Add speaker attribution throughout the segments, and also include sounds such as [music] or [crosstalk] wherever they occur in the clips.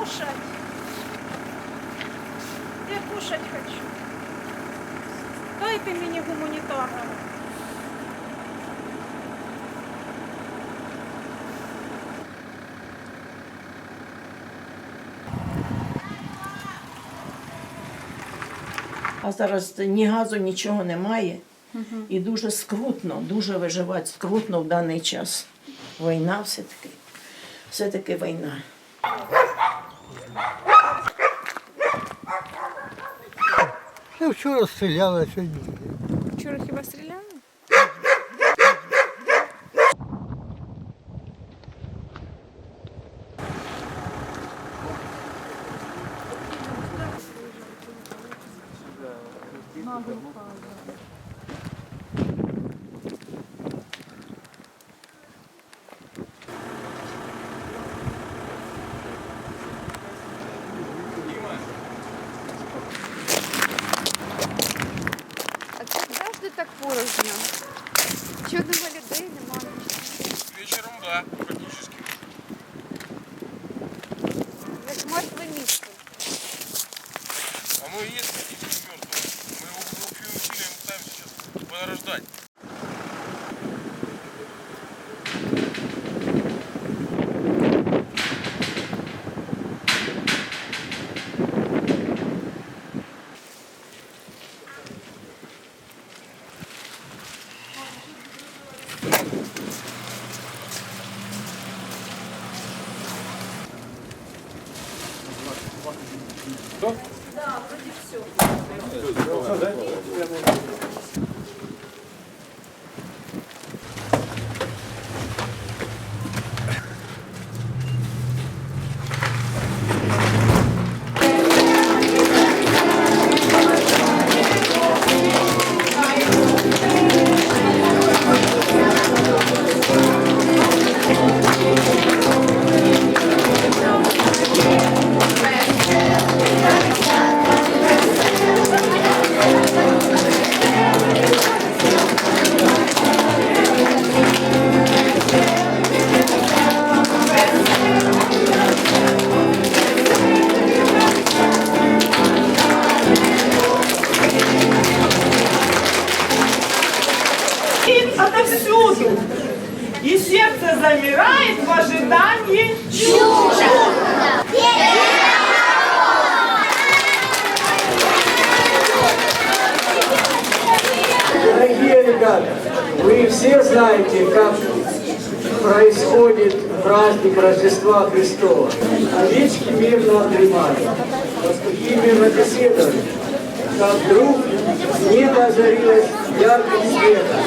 Speaker 1: кушать. Я кушать хочу. Дайте мені гуманітарного.
Speaker 2: А зараз ні газу, нічого немає. І дуже скрутно, дуже виживати скрутно в даний час. Війна все-таки. Все-таки війна.
Speaker 3: Ну, вчора стріляли, а сьогодні.
Speaker 1: Вчора хіба стріляли?
Speaker 4: 全村 знаете, как происходит праздник Рождества Христова. Овечки мирно дремали, пастухи мирно беседовали, как вдруг небо озарилось ярким светом.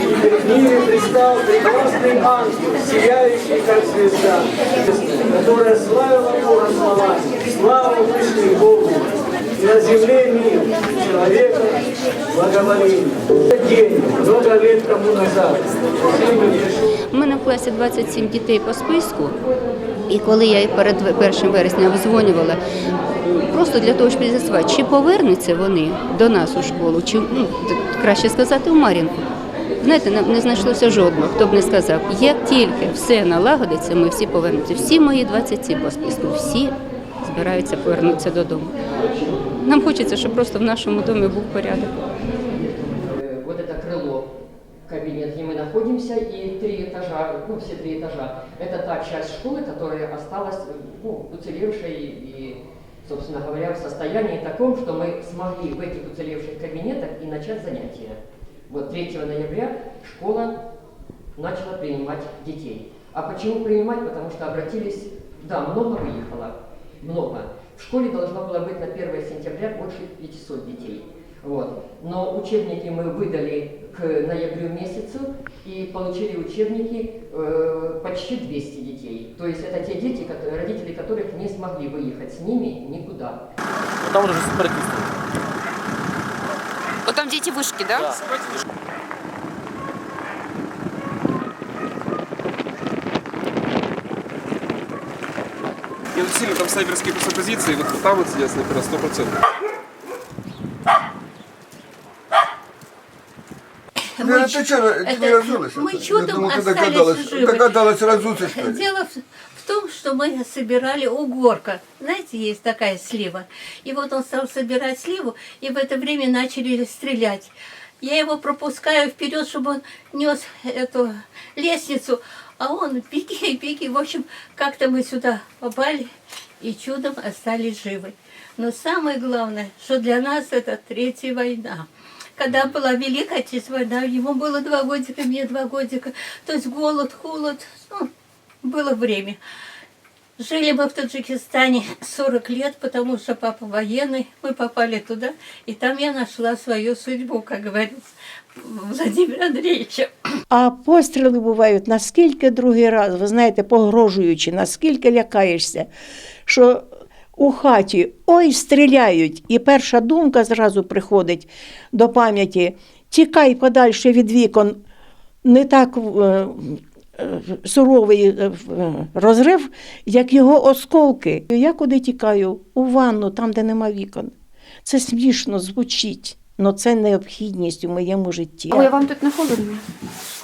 Speaker 4: И перед ними предстал прекрасный ангел, сияющий как звезда, которая славила Бога словами. Слава Вышний Богу! И на земле мир, человека благоволение. День много лет тому назад
Speaker 5: У мене в класі 27 дітей по списку. І коли я перед 1 вересня обдзвонювала, просто для того, щоб з'ясувати, чи повернуться вони до нас у школу, чи ну, краще сказати, у Мар'їнку. Знаєте, не- знайшлося жодного, хто б не сказав, як тільки все налагодиться, ми всі повернемося. Всі мої 27 по списку, всі збираються повернутися додому. Нам хочеться, щоб просто в нашому домі був порядок.
Speaker 6: Находимся, и три этажа, ну, все три этажа. Это та часть школы, которая осталась, ну, уцелевшей и, собственно говоря, в состоянии таком, что мы смогли в этих уцелевших кабинетах и начать занятия. Вот 3 ноября школа начала принимать детей. А почему принимать? Потому что обратились, да, много выехало, много. В школе должно было быть на 1 сентября больше 500 детей. Вот. Но учебники мы выдали к ноябрю месяцу и получили учебники э, почти 200 детей. То есть это те дети, которые, родители которых не смогли выехать с ними никуда.
Speaker 7: Там уже сепаратисты.
Speaker 8: О, там діти вишки, да?
Speaker 9: Я вот сильно там сайберские просто позиции, вот там вот сидят снайпера 100%.
Speaker 3: Ну, это что, ты не разулась?
Speaker 10: мы чудом
Speaker 3: думал, ты
Speaker 10: остались
Speaker 3: догадалась,
Speaker 10: живы.
Speaker 3: догадалась разуться, что [laughs] ли?
Speaker 10: Дело в, в том, что мы собирали угорка. Знаете, есть такая слива. И вот он стал собирать сливу, и в это время начали стрелять. Я его пропускаю вперед, чтобы он нес эту лестницу, а он [laughs] беги, беги. В общем, как-то мы сюда попали и чудом остались живы. Но самое главное, что для нас это третья война Когда была Великая Отечественная война, ему было два годика, мне два годика. То есть голод, холод, ну, было время. Жили мы в Таджикистане 40 лет, потому что папа военный. Мы попали туда, и там я нашла свою судьбу, как говорится, Владимира Андреевича.
Speaker 2: А постріли бувають наскільки другий раз, ви знаєте, погрожуючи, наскільки лякаєшся, що у хаті ой, стріляють. І перша думка зразу приходить до пам'яті: тікай подальше від вікон, не так е, е, суровий е, розрив, як його осколки. Я куди тікаю? У ванну, там, де нема вікон. Це смішно звучить, але це необхідність у моєму житті.
Speaker 8: Ой, вам тут не холодно?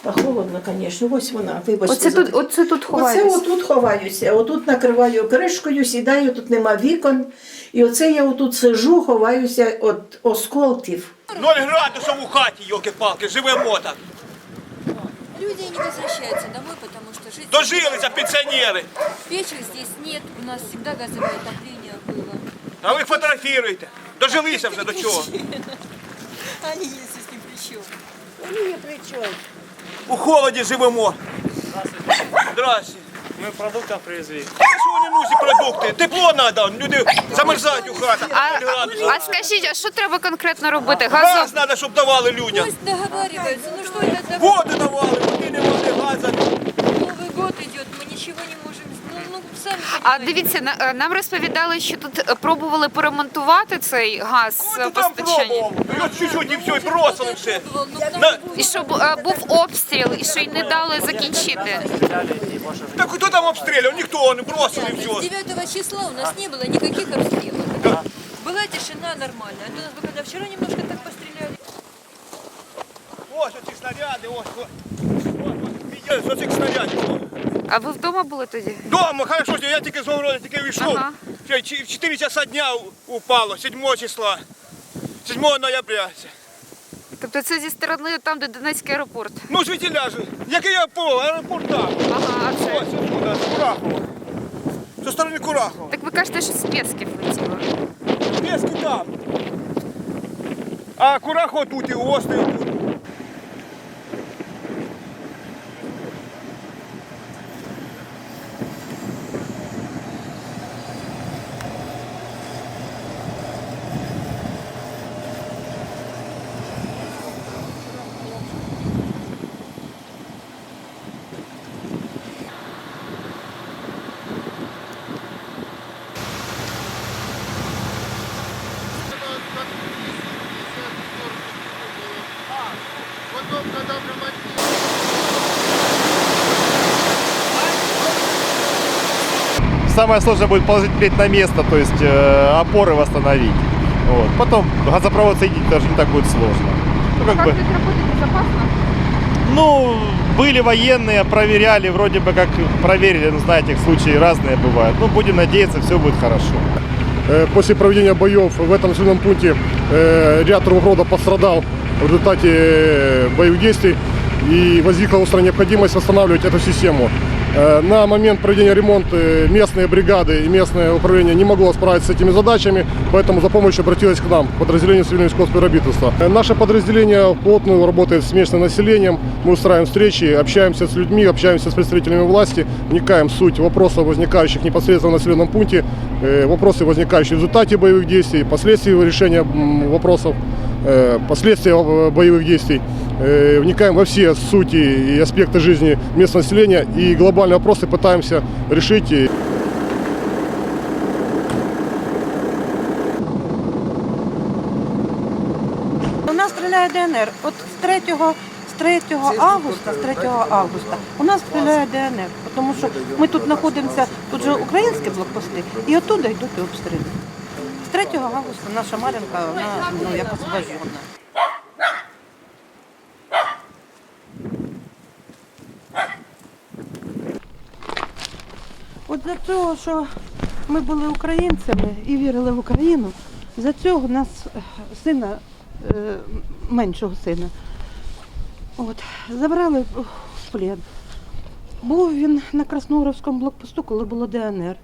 Speaker 2: Та холодно, звісно. Ось вона. Вибачте.
Speaker 8: Оце тут, оце тут
Speaker 2: Оце
Speaker 8: ховаєтесь.
Speaker 2: отут ховаюся, отут накриваю кришкою, сідаю, тут нема вікон. І оце я отут сижу, ховаюся від осколків.
Speaker 9: Ноль градусів у хаті, йоки-палки, живемо так.
Speaker 11: Люди не возвращаются домой, потому что жить...
Speaker 9: Дожилися пенсіонери.
Speaker 11: Печек здесь нет, у нас всегда газовое отопление было.
Speaker 9: А ви фотографіруєте. Дожилися вже до чого. [laughs]
Speaker 11: Они есть здесь ни при чем.
Speaker 9: У холоді живемо. Здрасте.
Speaker 7: Мы продуктов привезли.
Speaker 9: Та що вони носять продукти? Тепло треба, люди замерзають у хатах.
Speaker 8: А,
Speaker 9: Ноль градусів.
Speaker 8: а скажіть, а що треба конкретно робити?
Speaker 9: Газ
Speaker 8: Газом?
Speaker 9: треба, щоб давали людям.
Speaker 11: Пусть договариваются, ну что это за
Speaker 9: Воду давали, води не води, газа.
Speaker 11: Новый год идет, мы ничего не можем... Ну, ну сами
Speaker 8: А
Speaker 11: понимаете.
Speaker 8: дивіться, на- е, нам розповідали, що тут е, пробували поремонтувати цей газ
Speaker 9: От
Speaker 8: е,
Speaker 9: ти там
Speaker 8: постачання.
Speaker 9: пробував. І от чуть-чуть і все, і бросили все.
Speaker 11: Пробовал, ну, кто
Speaker 9: На-
Speaker 8: І щоб е, був обстріл, і що й не дали закінчити.
Speaker 9: Так хто там обстрілював? Ніхто, не бросили і
Speaker 11: С
Speaker 9: все.
Speaker 11: 9 числа у нас не было никаких обстрелов. Была тишина нормальная. А то нас вы когда вчера немножко так постреляли.
Speaker 9: Ось оці снаряди, ось, ось. Ось, ось, ось оці снаряди.
Speaker 8: А ви вдома були тоді?
Speaker 9: Дома, хорошо, я тільки з городу, тільки вийшов.
Speaker 8: Ага.
Speaker 9: В 4 часа дня упало, 7 числа. 7 ноября.
Speaker 8: Тобто це зі сторони там, де Донецький аеропорт.
Speaker 9: Ну, звідтіля ж, який я по аеропортах.
Speaker 8: Ага, а це.
Speaker 9: Ось отсюда, з Курахова. Зі сторони Курахова.
Speaker 8: Так ви кажете, що з Пєцків летіло.
Speaker 9: Там. А Курахова тут і острів тут.
Speaker 12: Самое сложное будет положить плеть на место, то есть э, опоры восстановить. Вот. Потом газопровод соединить даже не так будет сложно. Ну, как бы, ну, были военные, проверяли, вроде бы как проверили, но знаете, случаи разные бывают. Ну, будем надеяться, все будет хорошо.
Speaker 3: Э, После проведения боев в этом населенном пункте э, ряд трубопровода пострадал в результате э, боевых действий и возникла острая необходимость восстанавливать эту систему. Э, На момент проведения ремонта местные бригады и местное управление не могло справиться с этими задачами, поэтому за помощью обратилось к нам, подразделение цивильного спецспівробітництва. Э, Наше подразделение плотно работает с местным населением, мы устраиваем встречи, общаемся с людьми, общаемся с представителями власти, вникаем в суть вопросов, возникающих непосредственно в населенном пункте, э, вопросы, возникающие в результате боевых действий, последствия решения вопросов, последствия э, боевых действий. Э, Вникаем во все сути и аспекты жизни местного населения и глобальные вопросы пытаемся решить. И
Speaker 1: У нас стріляє ДНР. От з 3, з 3 августа, з 3 августа у нас стріляє ДНР, тому що ми тут знаходимося, тут же українські блокпости, і оттуда йдуть обстріли. З 3 августа наша Мар'їнка, вона ну, як освобождена. за цього, що ми були українцями і вірили в Україну, за цього нас е, сина, е, меншого сина, от, забрали в плен. Був він на Красногоровському блокпосту, коли було ДНР.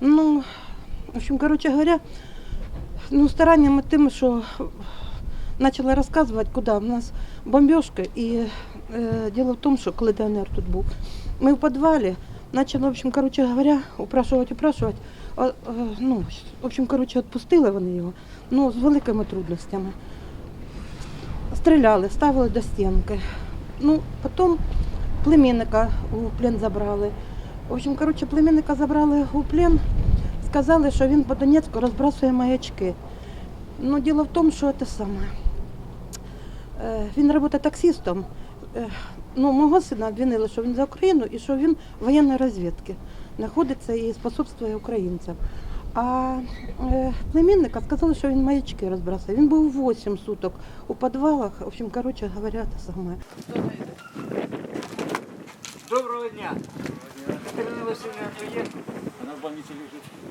Speaker 1: Ну, в общем, коротше говоря, ну, стараннями тим, що почали розказувати, куди в нас бомбіжка. І е, діло в тому, що коли ДНР тут був, ми в підвалі почали, в общем, коротше говоря, упрашувати, упрашувати. А, е, ну, в общем, коротше, відпустили вони його, ну, з великими трудностями. Стріляли, ставили до стінки. Ну, потім племінника у плен забрали. В общем, коротше, племінника забрали у плен, сказали, що він по Донецьку розбрасує маячки. Ну, діло в тому, що це саме. Е, Він працює таксистом. Е, Ну, мого сина обвинили, що він за Україну і що він в воєнній розвідці знаходиться і способствує українцям. А е, племінника сказали, що він маячки розбрасує. Він був 8 суток у підвалах. В общем, коротше говоря, те саме.
Speaker 4: Доброго дня. Катерина Васильевна, вы есть? В больнице лежит.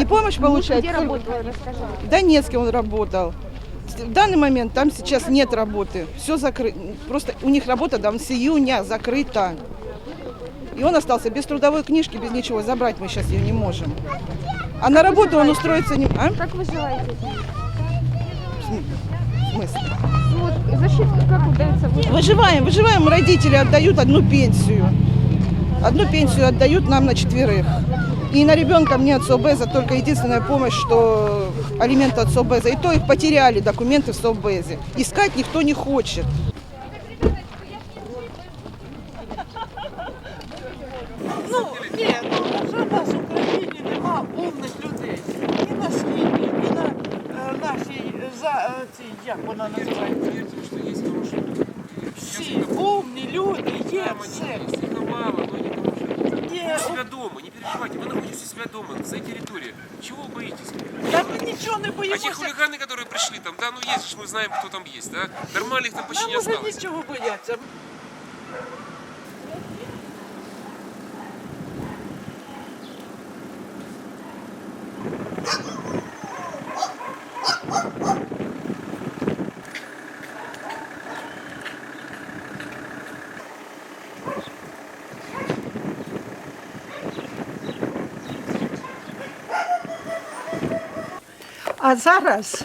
Speaker 13: И помощь получает.
Speaker 8: Где работала, расскажи.
Speaker 13: В Донецке он работал. В данный момент там сейчас нет работы. Все закрыто. Просто у них работа там с июня закрыта. И он остался без трудовой книжки, без ничего. Забрать мы сейчас ее не можем. А на работу он устроиться не... А?
Speaker 8: Как вы желаете?
Speaker 13: В смысле?
Speaker 8: Ну вот защита, как удается вы...
Speaker 13: Выживаем, выживаем. Родители отдают одну пенсию. Одну пенсию отдают нам на четверых. И на ребенка мне от СОБЭЗа только единственная помощь, что алименты от СОБЭЗа. И то их потеряли документы в СОБЭЗе. Искать никто не хочет.
Speaker 14: люди, є все. Є,
Speaker 15: себя дома, не переживайте, вы находитесь у себя дома, за территорией. Чего вы боитесь?
Speaker 14: Та ми нічого не
Speaker 15: А те
Speaker 14: боїмося.
Speaker 15: хулиганы, которые пришли там, да, ну есть же, мы знаем, кто там есть, да? Нормально их там почти
Speaker 14: Нам
Speaker 15: не
Speaker 14: уже
Speaker 15: осталось.
Speaker 14: нічого бояться.
Speaker 16: А зараз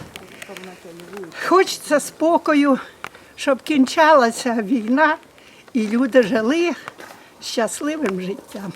Speaker 16: хочеться спокою, щоб кінчалася війна і люди жили щасливим життям.